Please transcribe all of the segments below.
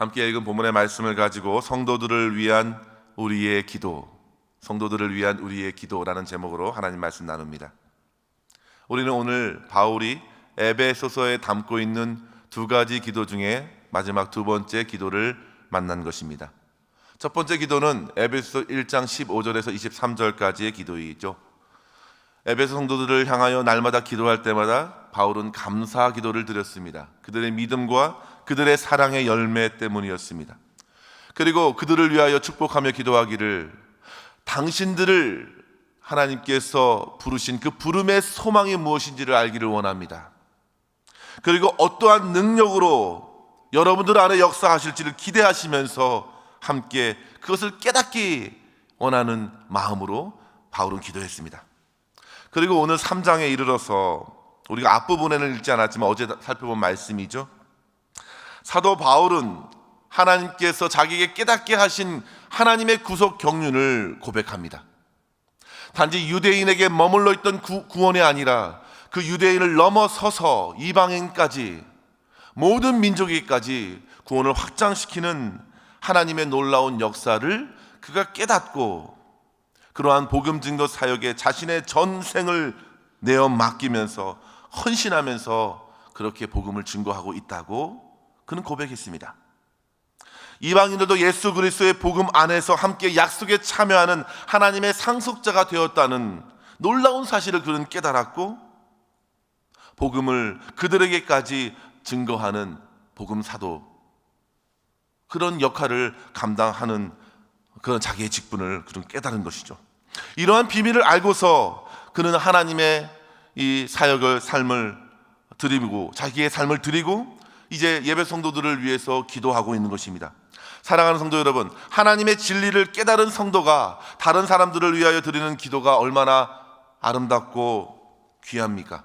함께 읽은 본문의 말씀을 가지고 성도들을 위한 우리의 기도, 성도들을 위한 우리의 기도라는 제목으로 하나님 말씀 나눕니다. 우리는 오늘 바울이 에베소서에 담고 있는 두 가지 기도 중에 마지막 두 번째 기도를 만난 것입니다. 첫 번째 기도는 에베소 1장 15절에서 23절까지의 기도이죠. 에베소 성도들을 향하여 날마다 기도할 때마다 바울은 감사 기도를 드렸습니다. 그들의 믿음과 그들의 사랑의 열매 때문이었습니다. 그리고 그들을 위하여 축복하며 기도하기를 당신들을 하나님께서 부르신 그 부름의 소망이 무엇인지를 알기를 원합니다. 그리고 어떠한 능력으로 여러분들 안에 역사하실지를 기대하시면서 함께 그것을 깨닫기 원하는 마음으로 바울은 기도했습니다. 그리고 오늘 3장에 이르러서 우리가 앞부분에는 읽지 않았지만 어제 살펴본 말씀이죠. 사도 바울은 하나님께서 자기에게 깨닫게 하신 하나님의 구속 경륜을 고백합니다. 단지 유대인에게 머물러 있던 구, 구원이 아니라 그 유대인을 넘어서서 이방인까지 모든 민족에게까지 구원을 확장시키는 하나님의 놀라운 역사를 그가 깨닫고 그러한 복음 증거 사역에 자신의 전생을 내어 맡기면서 헌신하면서 그렇게 복음을 증거하고 있다고 그는 고백했습니다. 이방인들도 예수 그리스도의 복음 안에서 함께 약속에 참여하는 하나님의 상속자가 되었다는 놀라운 사실을 그는 깨달았고 복음을 그들에게까지 증거하는 복음 사도 그런 역할을 감당하는 그런 자기의 직분을 그런 깨달은 것이죠. 이러한 비밀을 알고서 그는 하나님의 이 사역을 삶을 드리고 자기의 삶을 드리고 이제 예배 성도들을 위해서 기도하고 있는 것입니다. 사랑하는 성도 여러분, 하나님의 진리를 깨달은 성도가 다른 사람들을 위하여 드리는 기도가 얼마나 아름답고 귀합니까?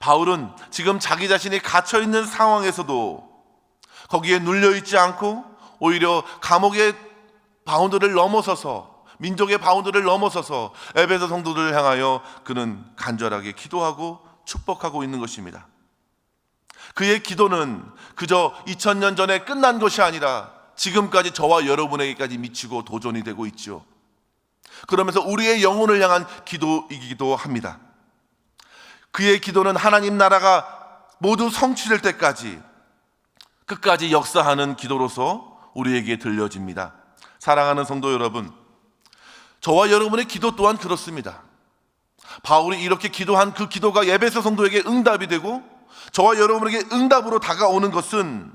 바울은 지금 자기 자신이 갇혀 있는 상황에서도 거기에 눌려 있지 않고 오히려 감옥의 바운드를 넘어서서 민족의 바운드를 넘어서서 에베소 성도들을 향하여 그는 간절하게 기도하고 축복하고 있는 것입니다. 그의 기도는 그저 2000년 전에 끝난 것이 아니라 지금까지 저와 여러분에게까지 미치고 도전이 되고 있죠. 그러면서 우리의 영혼을 향한 기도이기도 합니다. 그의 기도는 하나님 나라가 모두 성취될 때까지 끝까지 역사하는 기도로서 우리에게 들려집니다. 사랑하는 성도 여러분, 저와 여러분의 기도 또한 그렇습니다. 바울이 이렇게 기도한 그 기도가 예배소 성도에게 응답이 되고 저와 여러분에게 응답으로 다가오는 것은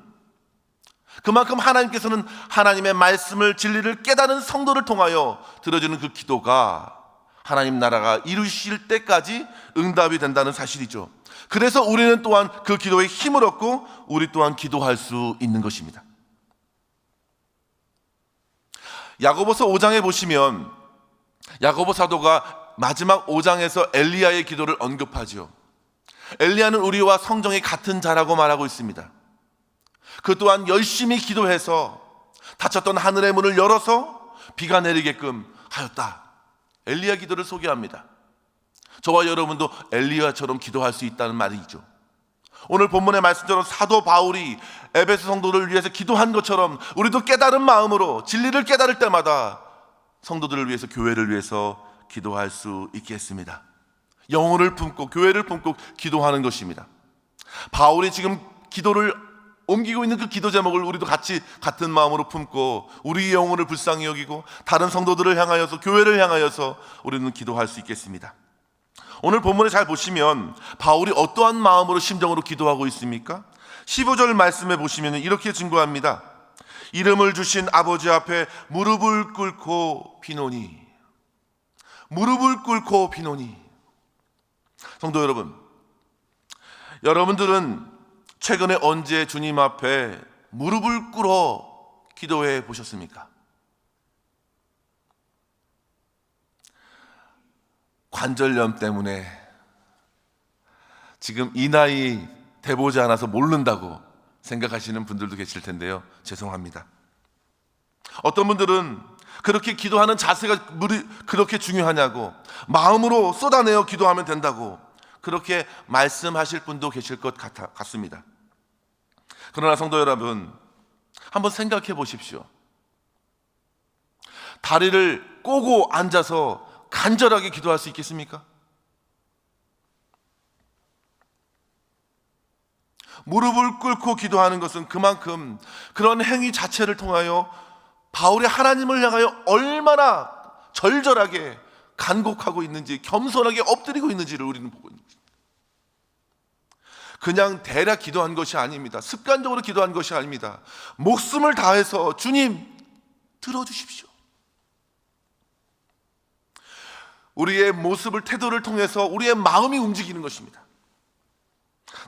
그만큼 하나님께서는 하나님의 말씀을 진리를 깨닫는 성도를 통하여 들어주는 그 기도가 하나님 나라가 이루실 때까지 응답이 된다는 사실이죠. 그래서 우리는 또한 그 기도에 힘을 얻고 우리 또한 기도할 수 있는 것입니다. 야고보서 5장에 보시면 야고보 사도가 마지막 5장에서 엘리야의 기도를 언급하죠. 엘리야는 우리와 성정이 같은 자라고 말하고 있습니다. 그 또한 열심히 기도해서 닫혔던 하늘의 문을 열어서 비가 내리게끔 하였다. 엘리야 기도를 소개합니다. 저와 여러분도 엘리야처럼 기도할 수 있다는 말이죠. 오늘 본문의 말씀처럼 사도 바울이 에베소 성도를 위해서 기도한 것처럼 우리도 깨달은 마음으로 진리를 깨달을 때마다 성도들을 위해서 교회를 위해서 기도할 수 있겠습니다. 영혼을 품고 교회를 품고 기도하는 것입니다. 바울이 지금 기도를 옮기고 있는 그 기도 제목을 우리도 같이 같은 마음으로 품고 우리의 영혼을 불쌍히 여기고 다른 성도들을 향하여서 교회를 향하여서 우리는 기도할 수 있겠습니다. 오늘 본문을 잘 보시면 바울이 어떠한 마음으로 심정으로 기도하고 있습니까? 15절 말씀에 보시면 이렇게 증거합니다. 이름을 주신 아버지 앞에 무릎을 꿇고 비노니 무릎을 꿇고 비노니 성도 여러분 여러분들은 최근에 언제 주님 앞에 무릎을 꿇어 기도해 보셨습니까? 관절염 때문에 지금 이 나이 돼보지 않아서 모른다고 생각하시는 분들도 계실 텐데요. 죄송합니다. 어떤 분들은 그렇게 기도하는 자세가 그렇게 중요하냐고 마음으로 쏟아내어 기도하면 된다고 그렇게 말씀하실 분도 계실 것 같, 같습니다. 그러나 성도 여러분, 한번 생각해 보십시오. 다리를 꼬고 앉아서 간절하게 기도할 수 있겠습니까? 무릎을 꿇고 기도하는 것은 그만큼 그런 행위 자체를 통하여 바울이 하나님을 향하여 얼마나 절절하게 간곡하고 있는지 겸손하게 엎드리고 있는지를 우리는 보고 있는 것입니다. 그냥 대략 기도한 것이 아닙니다. 습관적으로 기도한 것이 아닙니다. 목숨을 다해서 주님 들어주십시오. 우리의 모습을 태도를 통해서 우리의 마음이 움직이는 것입니다.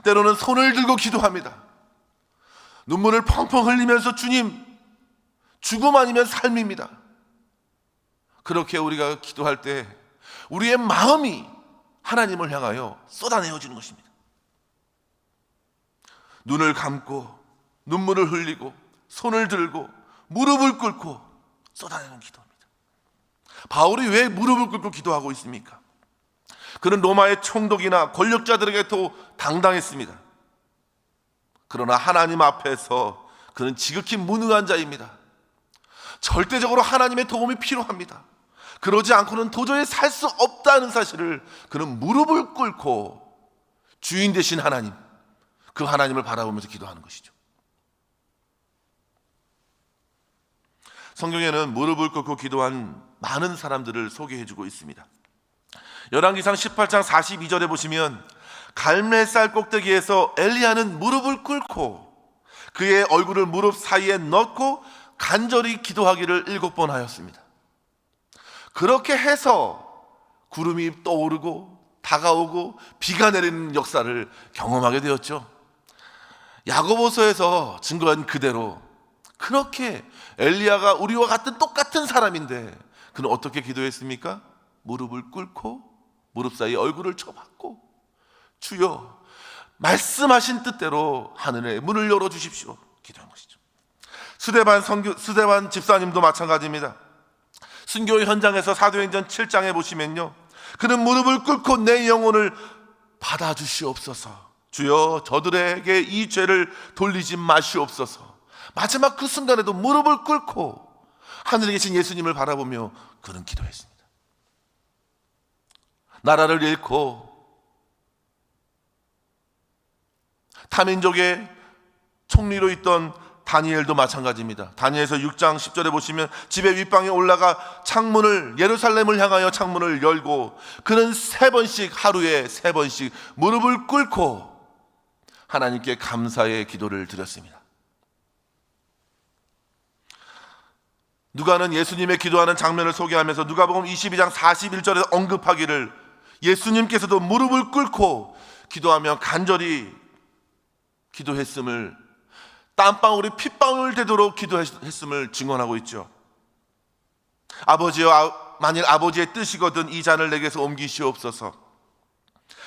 때로는 손을 들고 기도합니다. 눈물을 펑펑 흘리면서 주님 죽음 아니면 삶입니다. 그렇게 우리가 기도할 때 우리의 마음이 하나님을 향하여 쏟아내어지는 것입니다. 눈을 감고 눈물을 흘리고 손을 들고 무릎을 꿇고 쏟아내는 기도입니다. 바울이 왜 무릎을 꿇고 기도하고 있습니까? 그는 로마의 총독이나 권력자들에게도 당당했습니다. 그러나 하나님 앞에서 그는 지극히 무능한 자입니다. 절대적으로 하나님의 도움이 필요합니다. 그러지 않고는 도저히 살 수 없다는 사실을 그는 무릎을 꿇고 주인 되신 하나님, 그 하나님을 바라보면서 기도하는 것이죠. 성경에는 무릎을 꿇고 기도한 많은 사람들을 소개해 주고 있습니다. 열왕기상 18장 42절에 보시면 갈멜살 꼭대기에서 엘리야는 무릎을 꿇고 그의 얼굴을 무릎 사이에 넣고 간절히 기도하기를 일곱 번 하였습니다. 그렇게 해서 구름이 떠오르고 다가오고 비가 내리는 역사를 경험하게 되었죠. 야고보서에서 증거한 그대로 그렇게 엘리야가 우리와 같은 똑같은 사람인데 그는 어떻게 기도했습니까? 무릎을 꿇고 무릎 사이 얼굴을 쳐박고 주여 말씀하신 뜻대로 하늘의 문을 열어 주십시오. 기도한 것이죠. 수대반 성교 수대반 집사님도 마찬가지입니다. 순교 현장에서 사도행전 7장에 보시면요. 그는 무릎을 꿇고 내 영혼을 받아 주시옵소서. 주여 저들에게 이 죄를 돌리지 마시옵소서. 마지막 그 순간에도 무릎을 꿇고 하늘에 계신 예수님을 바라보며 그는 기도했습니다. 나라를 잃고 타민족의 총리로 있던 다니엘도 마찬가지입니다. 다니엘서 6장 10절에 보시면 집의 윗방에 올라가 창문을 예루살렘을 향하여 창문을 열고 그는 세 번씩 하루에 세 번씩 무릎을 꿇고 하나님께 감사의 기도를 드렸습니다. 누가는 예수님의 기도하는 장면을 소개하면서 누가복음 22장 41절에 언급하기를 예수님께서도 무릎을 꿇고 기도하며 간절히 기도했음을 땀방울이 핏방울 되도록 기도했음을 증언하고 있죠. 아버지여 아, 만일 아버지의 뜻이거든 이 잔을 내게서 옮기시옵소서.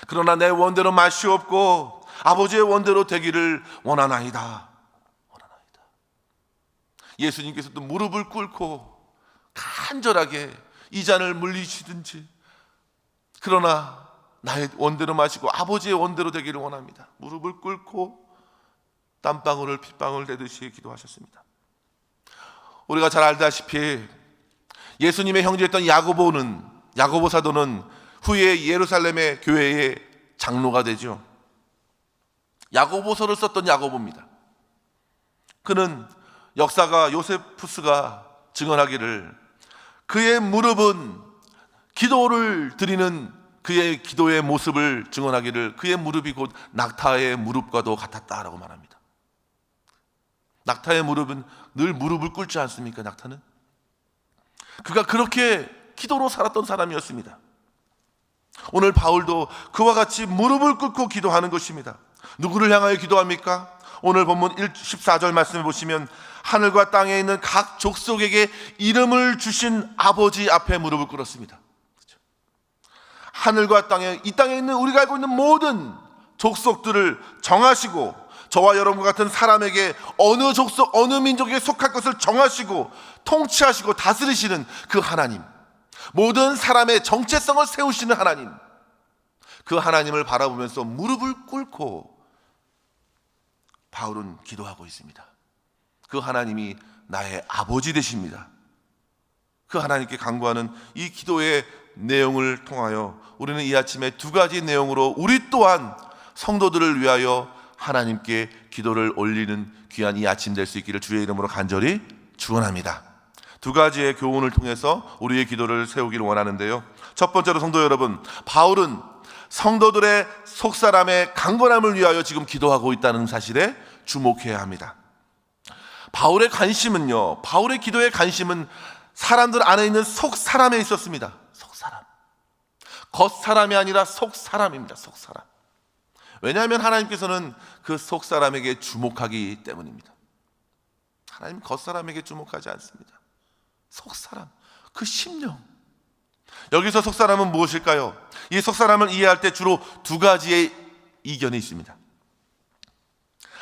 그러나 내 원대로 마시옵고 아버지의 원대로 되기를 원하나이다. 원하나이다. 예수님께서도 무릎을 꿇고 간절하게 이 잔을 물리시든지 그러나 나의 원대로 마시고 아버지의 원대로 되기를 원합니다. 무릎을 꿇고 땀방울을 핏방울 내듯이 기도하셨습니다. 우리가 잘 알다시피 예수님의 형제였던 야고보는 야고보 사도는 후에 예루살렘의 교회의 장로가 되죠. 야고보서를 썼던 야고보입니다. 그는 역사가 요세푸스가 증언하기를 그의 무릎은 기도를 드리는 그의 기도의 모습을 증언하기를 그의 무릎이 곧 낙타의 무릎과도 같았다라고 말합니다. 낙타의 무릎은 늘 무릎을 꿇지 않습니까? 낙타는 그가 그렇게 기도로 살았던 사람이었습니다. 오늘 바울도 그와 같이 무릎을 꿇고 기도하는 것입니다. 누구를 향하여 기도합니까? 오늘 본문 14절 말씀해 보시면 하늘과 땅에 있는 각 족속에게 이름을 주신 아버지 앞에 무릎을 꿇었습니다. 그렇죠? 하늘과 땅에 이 땅에 있는 우리가 알고 있는 모든 족속들을 정하시고 저와 여러분과 같은 사람에게 어느 족속 어느 민족에 속할 것을 정하시고 통치하시고 다스리시는 그 하나님 모든 사람의 정체성을 세우시는 하나님 그 하나님을 바라보면서 무릎을 꿇고 바울은 기도하고 있습니다. 그 하나님이 나의 아버지 되십니다. 그 하나님께 간구하는 이 기도의 내용을 통하여 우리는 이 아침에 두 가지 내용으로 우리 또한 성도들을 위하여 하나님께 기도를 올리는 귀한 이 아침 될 수 있기를 주의 이름으로 간절히 축원합니다. 두 가지의 교훈을 통해서 우리의 기도를 세우기를 원하는데요. 첫 번째로 성도 여러분, 바울은 성도들의 속사람의 강건함을 위하여 지금 기도하고 있다는 사실에 주목해야 합니다. 바울의 관심은요, 바울의 기도의 관심은 사람들 안에 있는 속 사람에 있었습니다. 속 사람. 겉 사람이 아니라 속 사람입니다. 속 사람. 왜냐하면 하나님께서는 그 속 사람에게 주목하기 때문입니다. 하나님 겉 사람에게 주목하지 않습니다. 속 사람, 그 심령. 여기서 속 사람은 무엇일까요? 이 속 사람을 이해할 때 주로 두 가지의 이견이 있습니다.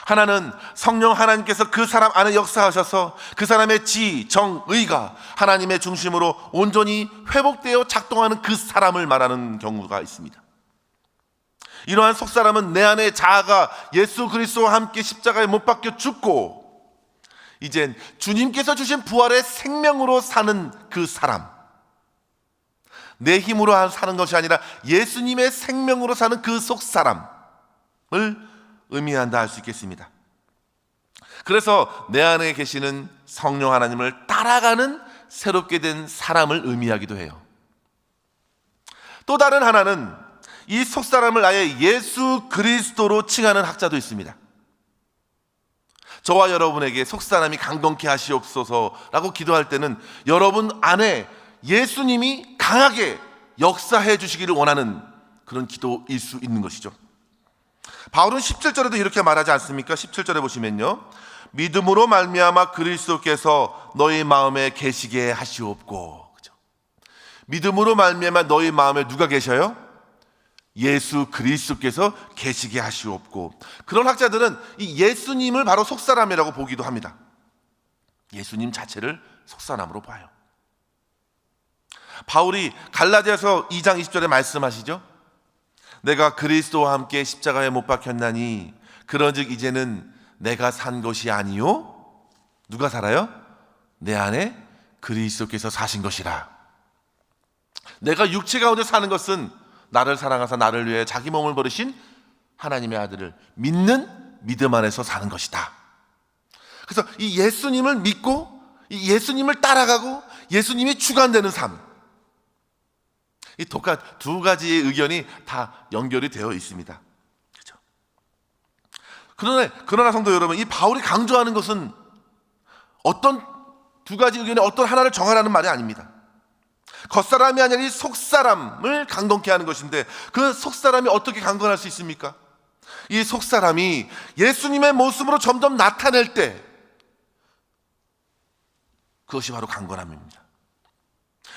하나는 성령 하나님께서 그 사람 안에 역사하셔서 그 사람의 지, 정, 의가 하나님의 중심으로 온전히 회복되어 작동하는 그 사람을 말하는 경우가 있습니다. 이러한 속 사람은 내 안에 자아가 예수 그리스도와 함께 십자가에 못 박혀 죽고 이젠 주님께서 주신 부활의 생명으로 사는 그 사람. 내 힘으로 사는 것이 아니라 예수님의 생명으로 사는 그 속 사람을 의미한다 할 수 있겠습니다. 그래서 내 안에 계시는 성령 하나님을 따라가는 새롭게 된 사람을 의미하기도 해요. 또 다른 하나는 이 속 사람을 아예 예수 그리스도로 칭하는 학자도 있습니다. 저와 여러분에게 속 사람이 강건케 하시옵소서라고 기도할 때는 여러분 안에 예수님이 강하게 역사해 주시기를 원하는 그런 기도일 수 있는 것이죠. 바울은 17절에도 이렇게 말하지 않습니까? 17절에 보시면요. 믿음으로 말미암아 그리스도께서 너희 마음에 계시게 하시옵고. 그죠? 믿음으로 말미암아 너희 마음에 누가 계셔요? 예수 그리스도께서 계시게 하시옵고. 그런 학자들은 이 예수님을 바로 속사람이라고 보기도 합니다. 예수님 자체를 속사람으로 봐요. 바울이 갈라디아서 2장 20절에 말씀하시죠. 내가 그리스도와 함께 십자가에 못 박혔나니 그런즉 이제는 내가 산 것이 아니요 누가 살아요? 내 안에 그리스도께서 사신 것이라. 내가 육체 가운데 사는 것은 나를 사랑하사 나를 위해 자기 몸을 버리신 하나님의 아들을 믿는 믿음 안에서 사는 것이다. 그래서 이 예수님을 믿고 이 예수님을 따라가고 예수님이 주관되는 삶. 이 똑같 두 가지의 의견이 다 연결이 되어 있습니다. 그렇죠? 그러나 그러나 성도 여러분, 이 바울이 강조하는 것은 어떤 두 가지 의견의 어떤 하나를 정하라는 말이 아닙니다. 겉사람이 아니라 이 속사람을 강건케 하는 것인데 그 속사람이 어떻게 강건할 수 있습니까? 이 속사람이 예수님의 모습으로 점점 나타낼 때 그것이 바로 강건함입니다.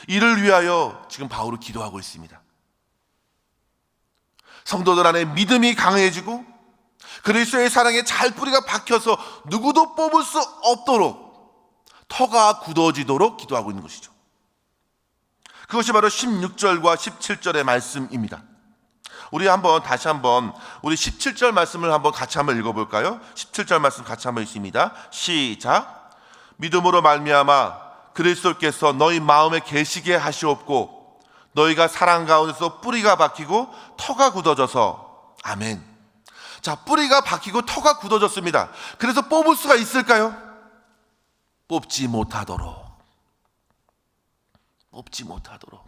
이를 위하여 지금 바울은 기도하고 있습니다. 성도들 안에 믿음이 강해지고 그리스도의 사랑에 잘 뿌리가 박혀서 누구도 뽑을 수 없도록 터가 굳어지도록 기도하고 있는 것이죠. 그것이 바로 16절과 17절의 말씀입니다. 우리 한번 다시 한번 우리 17절 말씀을 한번 같이 한번 읽어 볼까요? 17절 말씀 같이 한번 읽습니다. 시작. 믿음으로 말미암아 그리스도께서 너희 마음에 계시게 하시옵고 너희가 사랑 가운데서 뿌리가 박히고 터가 굳어져서 아멘. 자, 뿌리가 박히고 터가 굳어졌습니다. 그래서 뽑을 수가 있을까요? 뽑지 못하도록. 뽑지 못하도록.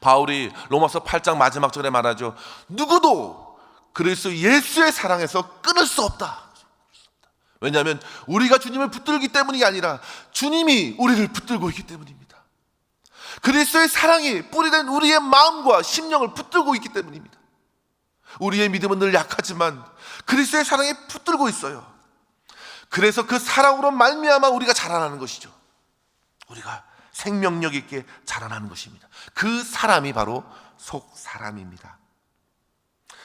바울이 로마서 8장 마지막 절에 말하죠. 누구도 그리스도 예수의 사랑에서 끊을 수 없다. 왜냐하면 우리가 주님을 붙들기 때문이 아니라 주님이 우리를 붙들고 있기 때문입니다. 그리스도의 사랑이 뿌리된 우리의 마음과 심령을 붙들고 있기 때문입니다. 우리의 믿음은 늘 약하지만 그리스도의 사랑이 붙들고 있어요. 그래서 그 사랑으로 말미암아 우리가 자라나는 것이죠. 우리가 생명력 있게 자라나는 것입니다. 그 사람이 바로 속 사람입니다.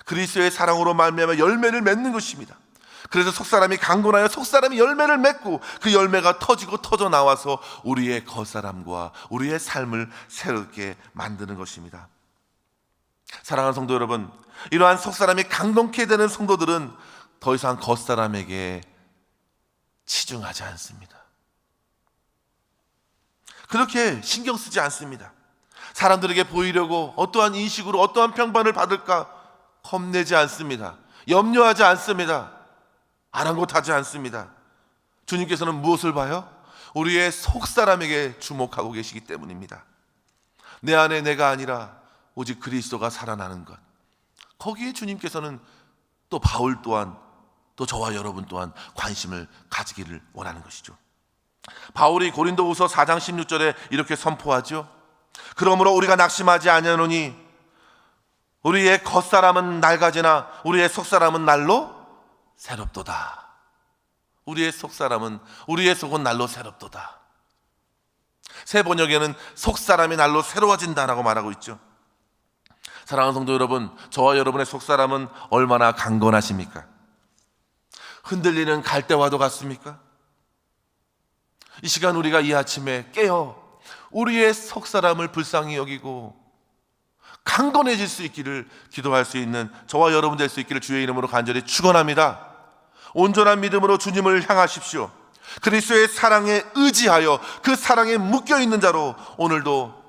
그리스도의 사랑으로 말미암아 열매를 맺는 것입니다. 그래서 속사람이 강건하여 속사람이 열매를 맺고 그 열매가 터지고 터져 나와서 우리의 겉사람과 우리의 삶을 새롭게 만드는 것입니다. 사랑하는 성도 여러분, 이러한 속사람이 강건케 되는 성도들은 더 이상 겉사람에게 치중하지 않습니다. 그렇게 신경 쓰지 않습니다. 사람들에게 보이려고 어떠한 인식으로 어떠한 평판을 받을까 겁내지 않습니다. 염려하지 않습니다. 아랑곳하지 않습니다. 주님께서는 무엇을 봐요? 우리의 속 사람에게 주목하고 계시기 때문입니다. 내 안에 내가 아니라 오직 그리스도가 살아나는 것. 거기에 주님께서는 또 바울 또한 또 저와 여러분 또한 관심을 가지기를 원하는 것이죠. 바울이 고린도후서 4장 16절에 이렇게 선포하죠. 그러므로 우리가 낙심하지 아니하노니 우리의 겉사람은 낡아지나 우리의 속사람은 날로 새롭도다. 우리의 속사람은 우리의 속은 날로 새롭도다. 새 번역에는 속사람이 날로 새로워진다라고 말하고 있죠. 사랑하는 성도 여러분, 저와 여러분의 속사람은 얼마나 강건하십니까? 흔들리는 갈대와도 같습니까? 이 시간 우리가 이 아침에 깨어 우리의 속사람을 불쌍히 여기고 강건해질 수 있기를 기도할 수 있는 저와 여러분 될 수 있기를 주의 이름으로 간절히 축원합니다. 온전한 믿음으로 주님을 향하십시오. 그리스도의 사랑에 의지하여 그 사랑에 묶여 있는 자로 오늘도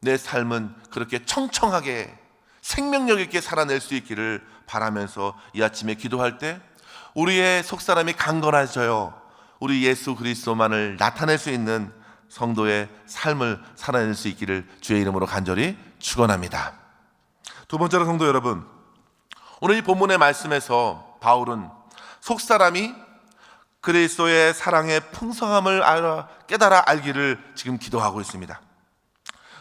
내 삶은 그렇게 청청하게 생명력 있게 살아낼 수 있기를 바라면서 이 아침에 기도할 때 우리의 속사람이 강건해져요. 우리 예수 그리스도만을 나타낼 수 있는 성도의 삶을 살아낼 수 있기를 주의 이름으로 간절히 축원합니다. 두 번째로 성도 여러분, 오늘 이 본문의 말씀에서 바울은 속 사람이 그리스도의 사랑의 풍성함을 알아 깨달아 알기를 지금 기도하고 있습니다.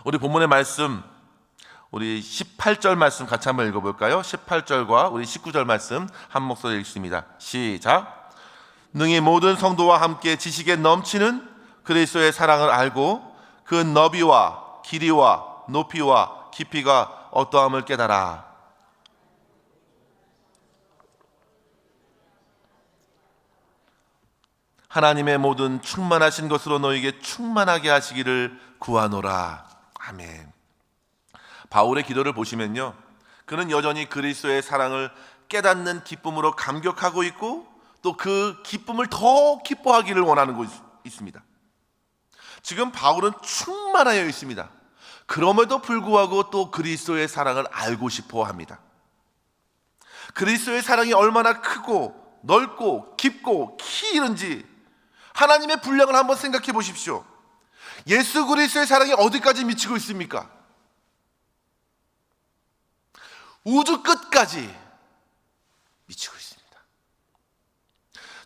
우리 본문의 말씀 우리 18절 말씀 같이 한번 읽어볼까요? 18절과 우리 19절 말씀 한 목소리 읽습니다. 시작. 능히 모든 성도와 함께 지식에 넘치는 그리스도의 사랑을 알고 그 너비와 길이와 높이와 깊이가 어떠함을 깨달아. 하나님의 모든 충만하신 것으로 너에게 충만하게 하시기를 구하노라. 아멘. 바울의 기도를 보시면요. 그는 여전히 그리스도의 사랑을 깨닫는 기쁨으로 감격하고 있고 또 그 기쁨을 더 기뻐하기를 원하는 것이 있습니다. 지금 바울은 충만하여 있습니다. 그럼에도 불구하고 또 그리스도의 사랑을 알고 싶어 합니다. 그리스도의 사랑이 얼마나 크고 넓고 깊고 키이른지 하나님의 분량을 한번 생각해 보십시오. 예수 그리스도의 사랑이 어디까지 미치고 있습니까? 우주 끝까지 미치고 있습니다.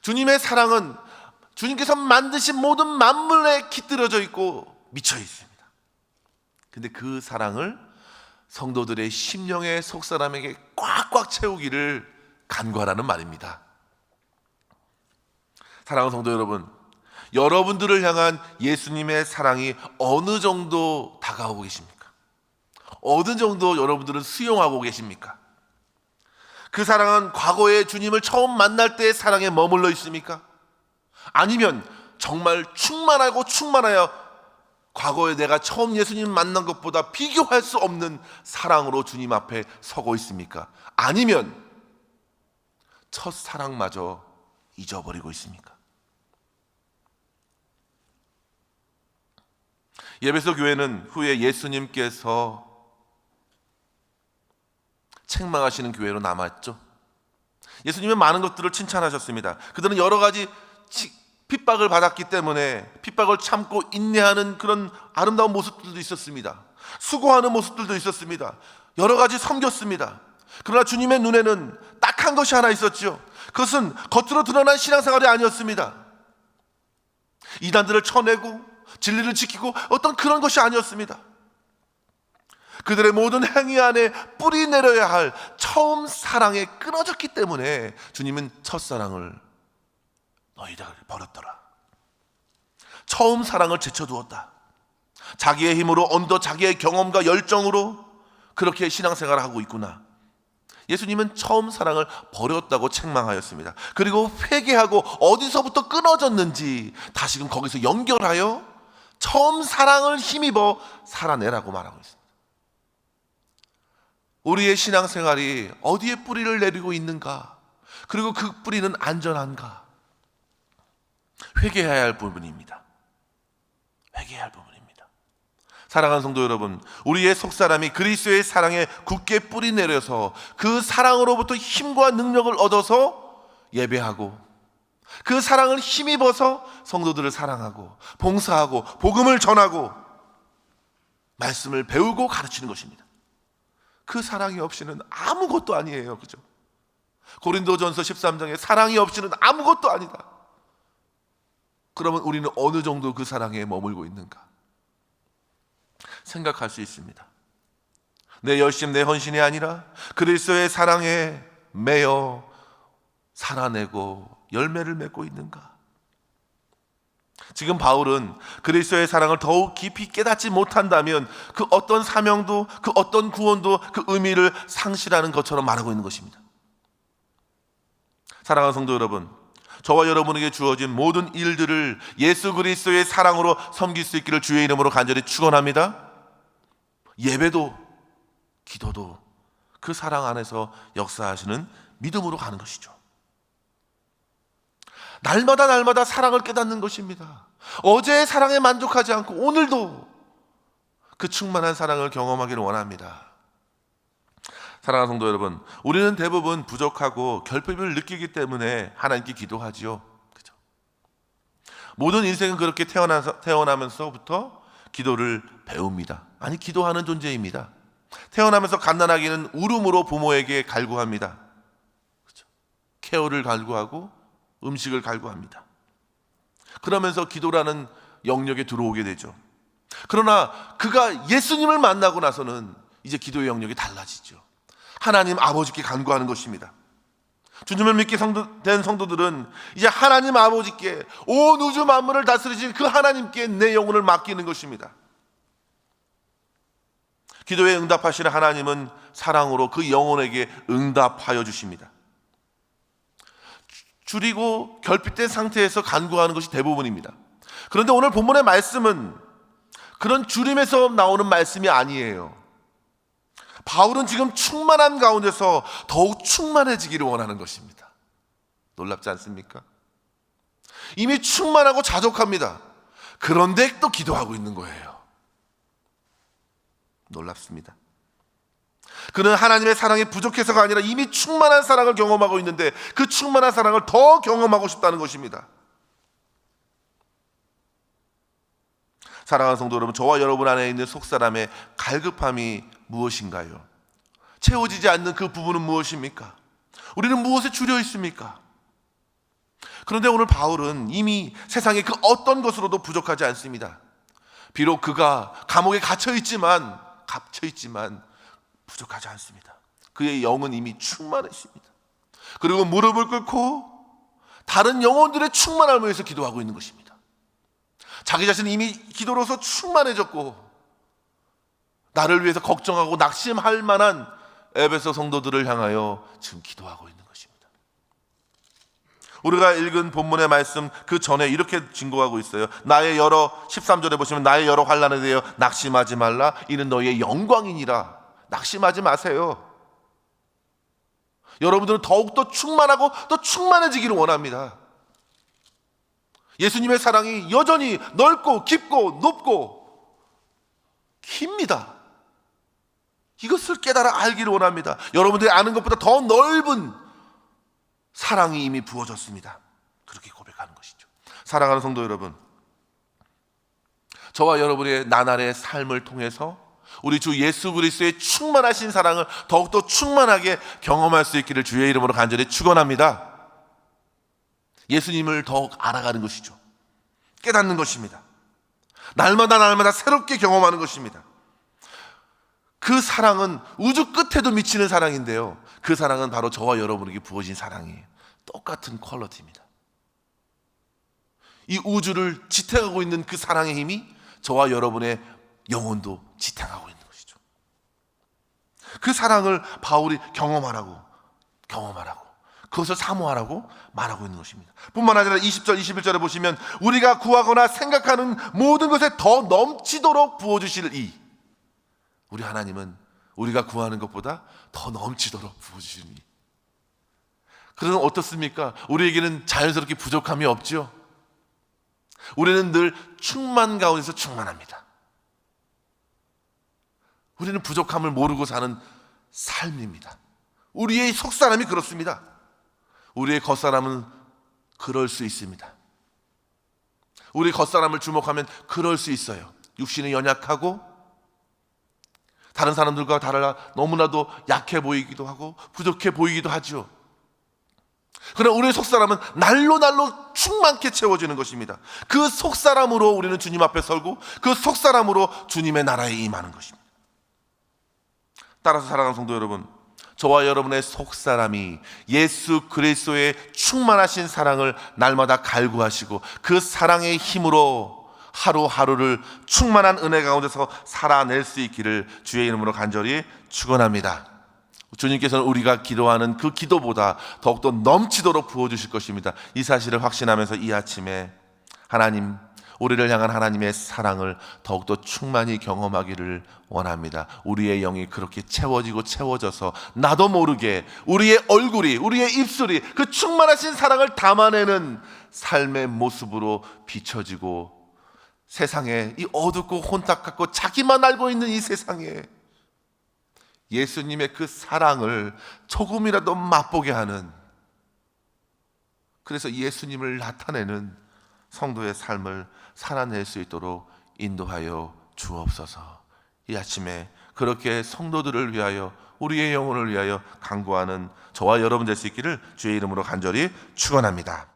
주님의 사랑은 주님께서 만드신 모든 만물에 깃들어져 있고 미쳐 있습니다. 근데 그 사랑을 성도들의 심령의 속사람에게 꽉꽉 채우기를 간과하라는 말입니다. 사랑하는 성도 여러분, 여러분들을 향한 예수님의 사랑이 어느 정도 다가오고 계십니까? 어느 정도 여러분들은 수용하고 계십니까? 그 사랑은 과거에 주님을 처음 만날 때의 사랑에 머물러 있습니까? 아니면 정말 충만하고 충만하여 과거에 내가 처음 예수님 만난 것보다 비교할 수 없는 사랑으로 주님 앞에 서고 있습니까? 아니면 첫 사랑마저 잊어버리고 있습니까? 예배소 교회는 후에 예수님께서 책망하시는 교회로 남았죠. 예수님은 많은 것들을 칭찬하셨습니다. 그들은 여러 가지 핍박을 받았기 때문에 핍박을 참고 인내하는 그런 아름다운 모습들도 있었습니다. 수고하는 모습들도 있었습니다. 여러 가지 섬겼습니다. 그러나 주님의 눈에는 딱 한 것이 하나 있었죠. 그것은 겉으로 드러난 신앙생활이 아니었습니다. 이단들을 쳐내고 진리를 지키고 어떤 그런 것이 아니었습니다. 그들의 모든 행위 안에 뿌리 내려야 할 처음 사랑에 끊어졌기 때문에 주님은 첫사랑을 너희들 버렸더라. 처음 사랑을 제쳐두었다. 자기의 힘으로 언더 자기의 경험과 열정으로 그렇게 신앙생활을 하고 있구나. 예수님은 처음 사랑을 버렸다고 책망하였습니다. 그리고 회개하고 어디서부터 끊어졌는지 다시금 거기서 연결하여 처음 사랑을 힘입어 살아내라고 말하고 있습니다. 우리의 신앙생활이 어디에 뿌리를 내리고 있는가? 그리고 그 뿌리는 안전한가? 회개해야 할 부분입니다. 회개해야 할 부분입니다. 사랑하는 성도 여러분, 우리의 속사람이 그리스도의 사랑에 굳게 뿌리 내려서 그 사랑으로부터 힘과 능력을 얻어서 예배하고 그 사랑을 힘입어서 성도들을 사랑하고 봉사하고 복음을 전하고 말씀을 배우고 가르치는 것입니다. 그 사랑이 없이는 아무것도 아니에요. 그죠? 고린도전서 13장에 사랑이 없이는 아무것도 아니다. 그러면 우리는 어느 정도 그 사랑에 머물고 있는가? 생각할 수 있습니다. 내 열심, 내 헌신이 아니라 그리스도의 사랑에 매여 살아내고 열매를 맺고 있는가? 지금 바울은 그리스도의 사랑을 더욱 깊이 깨닫지 못한다면 그 어떤 사명도 그 어떤 구원도 그 의미를 상실하는 것처럼 말하고 있는 것입니다. 사랑하는 성도 여러분, 저와 여러분에게 주어진 모든 일들을 예수 그리스도의 사랑으로 섬길 수 있기를 주의 이름으로 간절히 축원합니다. 예배도 기도도 그 사랑 안에서 역사하시는 믿음으로 가는 것이죠. 날마다 날마다 사랑을 깨닫는 것입니다. 어제의 사랑에 만족하지 않고 오늘도 그 충만한 사랑을 경험하기를 원합니다. 사랑하는 성도 여러분, 우리는 대부분 부족하고 결핍을 느끼기 때문에 하나님께 기도하지요. 그죠? 모든 인생은 그렇게 태어나서, 태어나면서부터 기도를 배웁니다. 아니, 기도하는 존재입니다. 태어나면서 갓난아기는 울음으로 부모에게 갈구합니다. 그죠? 케어를 갈구하고 음식을 갈구합니다. 그러면서 기도라는 영역에 들어오게 되죠. 그러나 그가 예수님을 만나고 나서는 이제 기도의 영역이 달라지죠. 하나님 아버지께 간구하는 것입니다. 주님을 믿게 성도, 된 성도들은 이제 하나님 아버지께 온 우주 만물을 다스리신 그 하나님께 내 영혼을 맡기는 것입니다. 기도에 응답하시는 하나님은 사랑으로 그 영혼에게 응답하여 주십니다. 줄이고 결핍된 상태에서 간구하는 것이 대부분입니다. 그런데 오늘 본문의 말씀은 그런 줄임에서 나오는 말씀이 아니에요. 바울은 지금 충만한 가운데서 더욱 충만해지기를 원하는 것입니다. 놀랍지 않습니까? 이미 충만하고 자족합니다. 그런데 또 기도하고 있는 거예요. 놀랍습니다. 그는 하나님의 사랑이 부족해서가 아니라 이미 충만한 사랑을 경험하고 있는데 그 충만한 사랑을 더 경험하고 싶다는 것입니다. 사랑하는 성도 여러분, 저와 여러분 안에 있는 속사람의 갈급함이 무엇인가요? 채워지지 않는 그 부분은 무엇입니까? 우리는 무엇에 줄여 있습니까? 그런데 오늘 바울은 이미 세상의 그 어떤 것으로도 부족하지 않습니다. 비록 그가 감옥에 갇혀 있지만 갇혀 있지만 부족하지 않습니다. 그의 영은 이미 충만했습니다. 그리고 무릎을 꿇고 다른 영혼들의 충만함을 위해서 기도하고 있는 것입니다. 자기 자신은 이미 기도로서 충만해졌고 나를 위해서 걱정하고 낙심할 만한 에베소 성도들을 향하여 지금 기도하고 있는 것입니다. 우리가 읽은 본문의 말씀 그 전에 이렇게 증거하고 있어요. 나의 여러 13절에 보시면 나의 여러 환란에 대하여 낙심하지 말라 이는 너희의 영광이니라. 낙심하지 마세요. 여러분들은 더욱더 충만하고 또 충만해지기를 원합니다. 예수님의 사랑이 여전히 넓고 깊고 높고 깁니다. 이것을 깨달아 알기를 원합니다. 여러분들이 아는 것보다 더 넓은 사랑이 이미 부어졌습니다. 그렇게 고백하는 것이죠. 사랑하는 성도 여러분, 저와 여러분의 나날의 삶을 통해서 우리 주 예수 그리스도의 충만하신 사랑을 더욱더 충만하게 경험할 수 있기를 주의 이름으로 간절히 축원합니다. 예수님을 더욱 알아가는 것이죠. 깨닫는 것입니다. 날마다 날마다 새롭게 경험하는 것입니다. 그 사랑은 우주 끝에도 미치는 사랑인데요. 그 사랑은 바로 저와 여러분에게 부어진 사랑이에요. 똑같은 퀄러티입니다. 이 우주를 지탱하고 있는 그 사랑의 힘이 저와 여러분의 영혼도 지탱하고 있는 것이죠. 그 사랑을 바울이 경험하라고, 경험하라고, 그것을 사모하라고 말하고 있는 것입니다. 뿐만 아니라 20절, 21절에 보시면 우리가 구하거나 생각하는 모든 것에 더 넘치도록 부어주실 이. 우리 하나님은 우리가 구하는 것보다 더 넘치도록 부어주시니. 그러면 어떻습니까? 우리에게는 자연스럽게 부족함이 없죠. 우리는 늘 충만 가운데서 충만합니다. 우리는 부족함을 모르고 사는 삶입니다. 우리의 속사람이 그렇습니다. 우리의 겉사람은 그럴 수 있습니다. 우리 겉사람을 주목하면 그럴 수 있어요. 육신이 연약하고 다른 사람들과 달라 너무나도 약해 보이기도 하고 부족해 보이기도 하죠. 그러나 우리의 속사람은 날로 날로 충만케 채워지는 것입니다. 그 속사람으로 우리는 주님 앞에 설고 그 속사람으로 주님의 나라에 임하는 것입니다. 따라서 사랑하는 성도 여러분, 저와 여러분의 속사람이 예수 그리스도의 충만하신 사랑을 날마다 갈구하시고 그 사랑의 힘으로 하루하루를 충만한 은혜 가운데서 살아낼 수 있기를 주의 이름으로 간절히 축원합니다. 주님께서는 우리가 기도하는 그 기도보다 더욱더 넘치도록 부어주실 것입니다. 이 사실을 확신하면서 이 아침에 하나님, 우리를 향한 하나님의 사랑을 더욱더 충만히 경험하기를 원합니다. 우리의 영이 그렇게 채워지고 채워져서 나도 모르게 우리의 얼굴이, 우리의 입술이 그 충만하신 사랑을 담아내는 삶의 모습으로 비춰지고 세상에 이 어둡고 혼탁하고 자기만 알고 있는 이 세상에 예수님의 그 사랑을 조금이라도 맛보게 하는 그래서 예수님을 나타내는 성도의 삶을 살아낼 수 있도록 인도하여 주옵소서. 이 아침에 그렇게 성도들을 위하여 우리의 영혼을 위하여 간구하는 저와 여러분 될 수 있기를 주의 이름으로 간절히 축원합니다.